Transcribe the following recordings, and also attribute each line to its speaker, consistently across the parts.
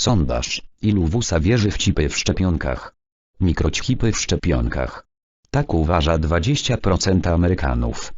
Speaker 1: Sondaż. Ilu WUSA wierzy w chipy w szczepionkach? Mikrochipy w szczepionkach. Tak uważa 20% Amerykanów.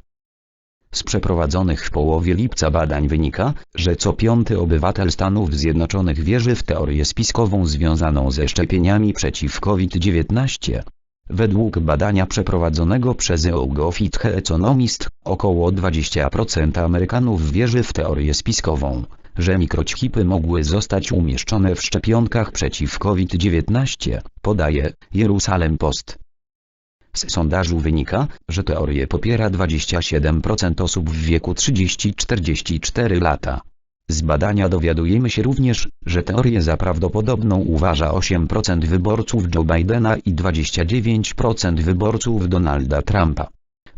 Speaker 1: Z przeprowadzonych w połowie lipca badań wynika, że co piąty obywatel Stanów Zjednoczonych wierzy w teorię spiskową związaną ze szczepieniami przeciw COVID-19. Według badania przeprowadzonego przez EUGOFIT Economist, około 20% Amerykanów wierzy w teorię spiskową, że mikrochipy mogły zostać umieszczone w szczepionkach przeciw COVID-19, podaje Jerusalem Post. Z sondażu wynika, że teorię popiera 27% osób w wieku 30-44 lata. Z badania dowiadujemy się również, że teorię za prawdopodobną uważa 8% wyborców Joe Bidena i 29% wyborców Donalda Trumpa.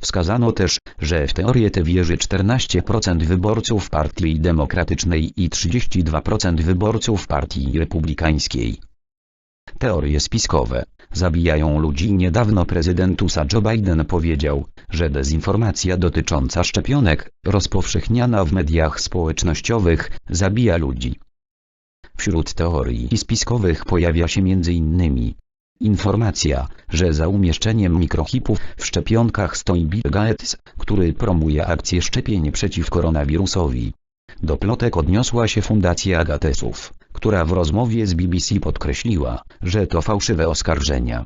Speaker 1: Wskazano też, że w teorię tę wierzy 14% wyborców Partii Demokratycznej i 32% wyborców Partii Republikańskiej. Teorie spiskowe zabijają ludzi. Niedawno prezydent USA Joe Biden powiedział, że dezinformacja dotycząca szczepionek, rozpowszechniana w mediach społecznościowych, zabija ludzi. Wśród teorii spiskowych pojawia się m.in. informacja, że za umieszczeniem mikrochipów w szczepionkach stoi Bill Gates, który promuje akcję szczepień przeciw koronawirusowi. Do plotek odniosła się Fundacja Agatesów, która w rozmowie z BBC podkreśliła, że to fałszywe oskarżenia.